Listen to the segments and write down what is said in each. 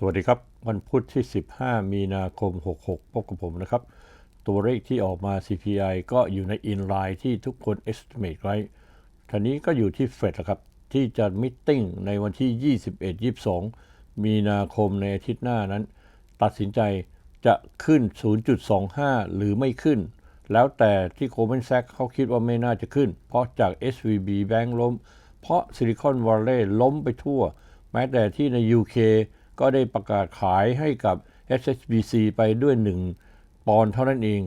สวัสดีครับ วันพุธที่ 15 มีนาคม 66 พบกับผมนะครับ ตัวเลขที่ออกมา CPI ก็อยู่ใน inline ที่ทุกคน estimate ไว้ทีนี้ก็อยู่ที่เฟดนะครับที่จะมิ팅ในวันที่ 21 22 มีนาคมในอาทิตย์หน้านั้น ตัดสินใจจะขึ้น 0.25 หรือไม่ขึ้น แล้วแต่ที่ Goldman Sachs เขาคิดว่าไม่น่าจะขึ้น เพราะจาก SVB Bank ล้ม เพราะ Silicon Valley ล้มไปทั่ว แม้แต่ที่ใน UK ก็ได้ประกาศขายให้กับ HSBC ไปด้วย 1 ปอนด์เท่านั้นเอง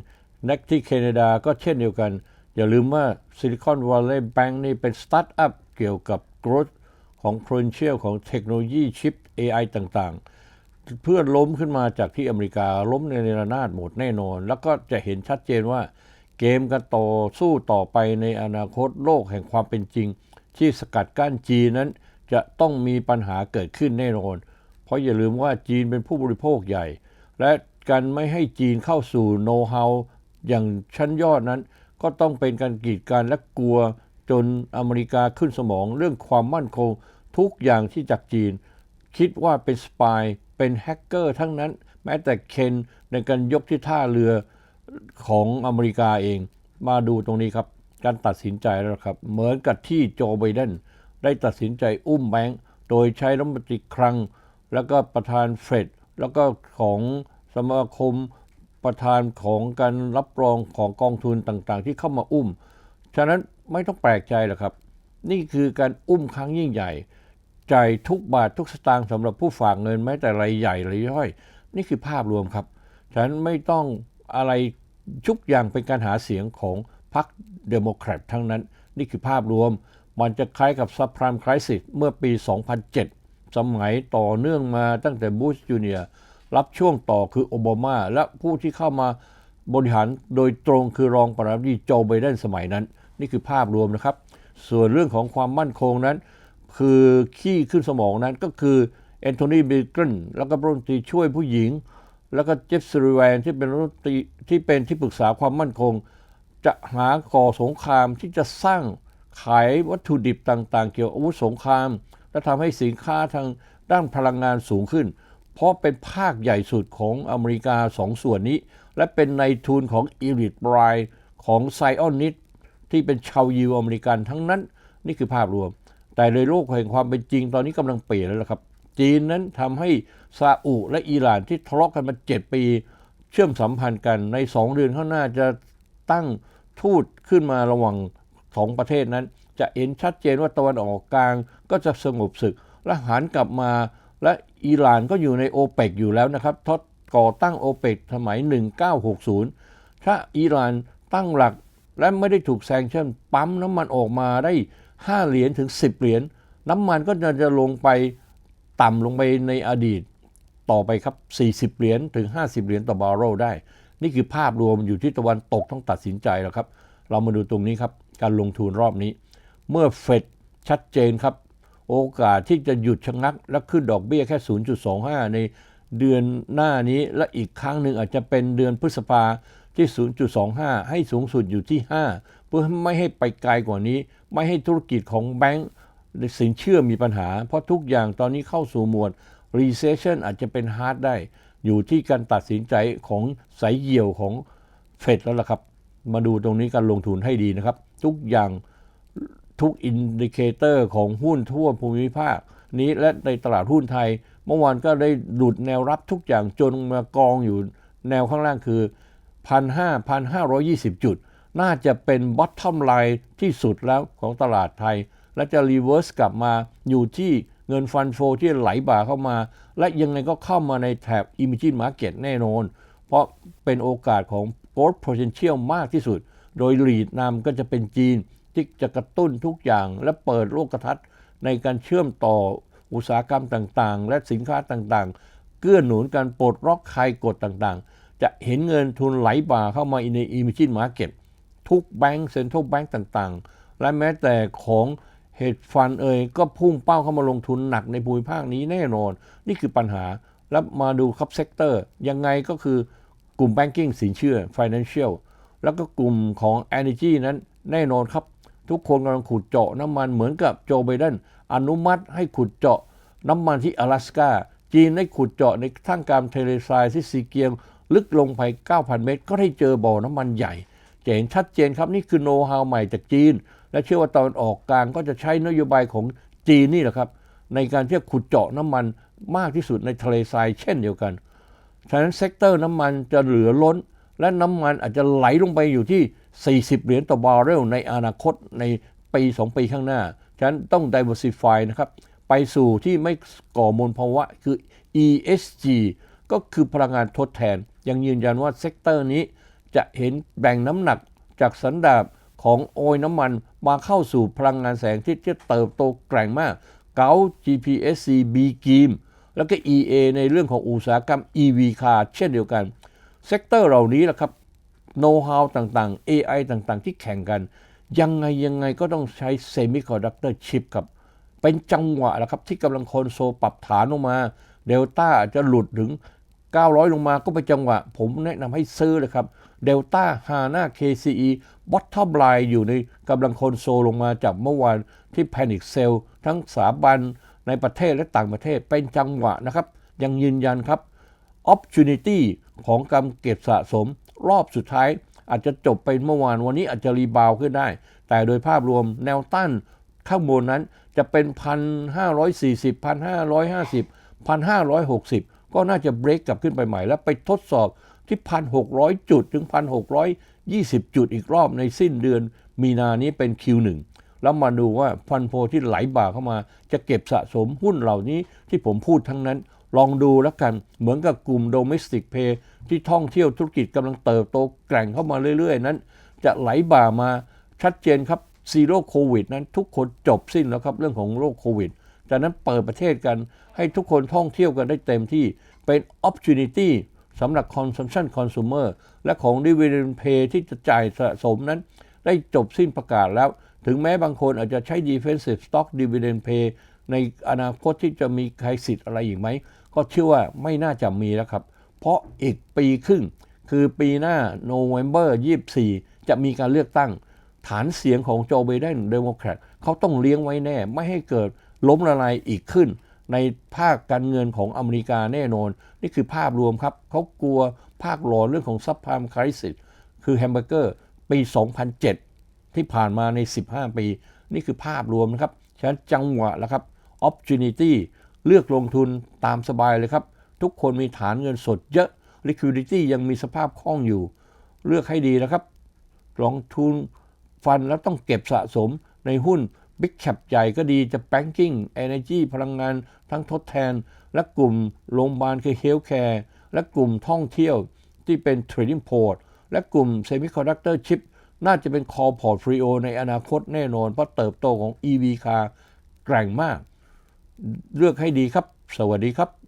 นักที่แคนาดาก็เช่นเดียวกัน อย่าลืมว่า Silicon Valley Bank นี่เป็นสตาร์ทอัพเกี่ยวกับ growth ของ potential ของเทคโนโลยีชิป AI ต่างๆ เพื่อล้มขึ้นมาจากที่อเมริกาล้มในระนาดหมดแน่นอน แล้วก็จะเห็นชัดเจนว่าเกมกันต่อสู้ต่อไปในอนาคตโลกแห่งความเป็นจริง ที่สกัดกั้นจีนนั้นจะต้องมีปัญหาเกิดขึ้นแน่นอน ราะอย่าลืมว่าจีนเป็นผู้บริโภคใหญ่ และการไม่ให้จีนเข้าสู่โน้ตฮาวอย่างชั้นยอดนั้น ก็ต้องเป็นการกีดกันและกลัวจนอเมริกาขึ้นสมองเรื่องความมั่นคงทุกอย่างที่จากจีน คิดว่าเป็นสปายเป็นแฮกเกอร์ทั้งนั้น แม้แต่เคนในการยกที่ท่าเรือของอเมริกาเอง มาดูตรงนี้ครับ การตัดสินใจแล้วครับ เหมือนกับที่โจไบเดนได้ตัดสินใจอุ้มแบงก์โดยใช้รัฐมนตรีคลัง แล้วก็ประธานเฟดแล้วก็ของสมาคมประธานของการรับรองของกองทุนต่างๆ ที่เข้ามาอุ้ม ฉะนั้นไม่ต้องแปลกใจหรอกครับ นี่คือการอุ้มครั้งยิ่งใหญ่จ่ายทุกบาททุกสตางค์สำหรับผู้ฝากเงินแม้แต่รายใหญ่รายย่อย นี่คือภาพรวมครับ ฉะนั้นไม่ต้องอะไรทุกอย่างเป็นการหาเสียงของพรรคเดโมแครตทั้งนั้น นี่คือภาพรวม มันจะคล้ายกับซับพรามคริสิสเมื่อปี 2007 สมัยต่อเนื่องมาตั้งแต่บูชจูเนียร์รับช่วงต่อคือโอบามา และผู้ที่เข้ามาบริหารโดยตรงคือรองประธานาธิบดีโจไบเดนสมัยนั้น นี่คือภาพรวมนะครับ ส่วนเรื่องของความมั่นคงนั้น คือขี้ขึ้นสมองนั้นก็คือแอนโทนีบิลกนแล้วก็รัฐมนตรีช่วยผู้หญิง แล้วก็เจฟซรีแวนที่เป็นรัฐมนตรีที่เป็นที่ปรึกษาความมั่นคง จะหาก่อสงครามที่จะสร้างขายวัตถุดิบต่าง ๆ เกี่ยวอาวุธสงคราม และทำให้สินค้าทางด้านพลังงานสูงขึ้น เพราะเป็นภาคใหญ่สุดของอเมริกาสองส่วนนี้ และเป็นในทุนของอีลิทบรายของไซออนนิดที่เป็นชาวยิวอเมริกันทั้งนั้น นี่คือภาพรวม แต่ในโลกแห่งความเป็นจริงตอนนี้กำลังเปลี่ยนแล้วครับ จีนนั้นทำให้ซาอุและอิหร่านที่ทะเลาะกันมา7ปี เชื่อมสัมพันธ์กันใน2เดือนข้างหน้าจะตั้งทูตขึ้นมาระหว่างสองประเทศนั้น จะเห็นชัดเจนว่าตะวันออกกลางก็จะสงบศึกและหันกลับมา และอิหร่านก็อยู่ในโอเปกอยู่แล้วนะครับทดก่อตั้งโอเปกสมัย 1960 ถ้าอิหร่านตั้งหลักและไม่ได้ถูกแซงชั่นปั๊มน้ำมันออกมาได้ 5 เหรียญถึง 10 เหรียญน้ำมันก็จะจะลงไปต่ำลงไปในอดีต ต่อไปครับ 40 เหรียญถึง 50 เหรียญต่อบาร์เรลได้ นี่คือภาพรวมอยู่ที่ตะวันตกต้องตัดสินใจแล้วครับ เรามาดูตรงนี้ครับ การลงทุนรอบนี้ เมื่อเฟดชัดเจนครับ โอกาสที่จะหยุดชะงัก และขึ้นดอกเบี้ยแค่ 0.25 ในเดือนหน้านี้และอีกครั้งหนึ่งอาจจะเป็นเดือนพฤษภาที่ 0.25 ให้สูงสุดอยู่ที่ 5 เพื่อไม่ให้ไปไกลกว่านี้ ไม่ให้ธุรกิจของแบงก์สินเชื่อมีปัญหา เพราะทุกอย่างตอนนี้เข้าสู่หมวด recession อาจจะเป็น hard ได้ อยู่ที่การตัดสินใจของสายเหี่ยวของเฟดแล้วล่ะครับ มาดูตรงนี้การลงทุนให้ดีนะครับ ทุกอย่าง ทุกอินดิเคเตอร์ของหุ้นทั่วภูมิภาคนี้และในตลาดหุ้นไทย เมื่อวานก็ได้หลุดแนวรับทุกอย่างจนมากองอยู่แนวข้างล่างคือ1,500-1,520 จุด น่าจะเป็นบอททอมไลน์ที่สุดแล้วของตลาดไทย และจะรีเวิร์สกลับมาอยู่ที่เงินฟันโฟที่ไหลบ่าเข้ามา และยังไงก็เข้ามาในแถบ Emerging Market แน่นอน เพราะเป็นโอกาสของ Growth Potential มากที่สุด โดยลีดนำก็จะเป็นจีน ที่จะกระตุ้นทุกอย่าง และเปิดโลกทัศน์ในการเชื่อมต่ออุตสาหกรรมต่างๆ และสินค้าต่างๆ เกื้อหนุนการปลดล็อกใครกฎต่างๆ จะเห็นเงินทุนไหลบ่าเข้ามาใน Emerging Market ทุกแบงก์เซ็นทรัลแบงก์ต่างๆ และแม้แต่ของเฮดฟันเอ่ยก็พุ่งเป้าเข้ามาลงทุนหนักในภูมิภาคนี้แน่นอน นี่คือปัญหา แล้วมาดูครับเซกเตอร์ ยังไงก็คือกลุ่มแบงกิ้งสินเชื่อ Financial แล้วก็กลุ่มของ Energy นั้นแน่นอนครับ ทุกคนกำลังขุดเจาะน้ำมันเหมือนกับโจไบเดนอนุมัติให้ขุดเจาะน้ำมันที่阿拉斯กา จีนได้ขุดเจาะในทั้งการเทเลทรายที่ซีเกียง ลึกลงไป 9,000 เมตร ก็ได้เจอบ่อน้ำมันใหญ่ จะเห็นชัดเจนครับนี่คือโน้ตฮาวใหม่จากจีน และเชื่อว่าตอนออกกลางก็จะใช้นโยบายของจีนนี่แหละครับ ในการที่จะขุดเจาะน้ำมันมากที่สุดในทะเลทรายเช่นเดียวกัน ฉะนั้นเซกเตอร์น้ำมันจะเหลือล้น และน้ำมันอาจจะไหลลงไปอยู่ที่ 40 เหรียญต่อบาร์เรลในอนาคตในปี 2 ปีข้างหน้า ฉะนั้นต้อง diversify นะครับ ไปสู่ที่ไม่ก่อมลภาวะคือ ESG ก็คือพลังงานทดแทน ยังยืนยันว่าเซกเตอร์นี้จะเห็นแบ่งน้ำหนักจากสันดาบของโอยน้ำมันมาเข้าสู่พลังงานแสงที่จะเติบโตแกร่งมาก เกา GPSC B กีมแล้วก็ EA ในเรื่องของอุตสาหกรรม EV car เช่นเดียวกัน เซกเตอร์เหล่านี้แหละครับ โน้ตฮาวต่างๆ AI ต่างๆ ที่แข่งกัน ยังไงยังไงก็ต้องใช้เซมิคอนดักเตอร์ชิปครับ เป็นจังหวะแหละครับที่กำลังคอนโซลปรับฐานลงมาเดลต้าจะหลุดถึง 900 ลงมาก็เป็นจังหวะ ผมแนะนำให้ซื้อเลยครับเดลต้าฮาน่า KCE บอททอมไลน์อยู่ในกำลังคอนโซลลงมาจากเมื่อวานที่แพนิคเซลทั้งสาบันในประเทศและต่างประเทศเป็นจังหวะนะครับ ยังยืนยันครับ opportunity ของการเก็บสะสม รอบสุดท้าย อาจจะจบไปเมื่อวานวันนี้อาจจะรีบาวขึ้นได้ แต่โดยภาพรวมแนวต้านข้างบนนั้นจะเป็น 1,540 1,550 1,560 ก็น่าจะเบรกกลับขึ้นไปใหม่ แล้วไปทดสอบที่ 1,600 จุดถึง 1,620 จุดอีกรอบในสิ้นเดือนมีนานี้เป็น Q1 แล้วมาดูว่าฟันโพที่ไหลบ่าเข้ามา จะเก็บสะสมหุ้นเหล่านี้ที่ผมพูดทั้งนั้น ลองดูแล้วกัน เหมือนกับกลุ่ม Domestic Pay ที่ท่องเที่ยวธุรกิจกำลังเติบโตแกร่งเข้ามาเรื่อย ๆ นั้น จะไหลบ่ามาชัดเจนครับซีโร่โควิดนั้นทุกคนจบสิ้นแล้วครับเรื่องของโรคโควิดจากนั้นเปิดประเทศกันให้ทุกคนท่องเที่ยวกันได้เต็มที่เป็น opportunity สำหรับ consumption consumer และของ dividend pay ที่จะจ่ายสะสมนั้น ได้จบสิ้นประกาศแล้ว ถึงแม้บางคนอาจจะใช้ defensive stock dividend pay ในอนาคตที่จะมีใครสิทธิ์อะไรอีกไหม ก็เชื่อว่าไม่น่าจะมีแล้วครับ เพราะอีกปีครึ่ง คือปีหน้า November 24 จะมีการเลือกตั้ง ฐานเสียงของโจไบเดนเดโมแครตเขาต้องเลี้ยงไว้แน่ ไม่ให้เกิดล้มละลายอีกขึ้น ในภาคการเงินของอเมริกาแน่นอน นี่คือภาพรวมครับ เขากลัวภาคหลอนเรื่องของซับพามคริสิสคือแฮมเบอร์เกอร์ปี 2007 ที่ผ่านมาใน 15 ปี นี่คือภาพรวมนะครับ ฉะนั้นจังหวะแล้วครับ opportunity เลือกลงทุนตามสบายเลยครับ ทุกคนมีฐานเงินสดเยอะ liquidity ยังมีสภาพคล่องอยู่ เลือกให้ดีนะครับ ลงทุนฟันแล้วต้องเก็บสะสมในหุ้น Big Cap ใหญ่ก็ดีจะ Banking Energy พลังงานทั้งทดแทน และกลุ่มโรงพยาบาลคือ Healthcare และกลุ่มท่องเที่ยวที่เป็น Trading Port และกลุ่ม Semiconductor Chip น่าจะเป็น Core Portfolio ในอนาคตแน่นอน เพราะเติบโตของ EV Car แกร่งมาก เลือกให้ดีครับ สวัสดีครับ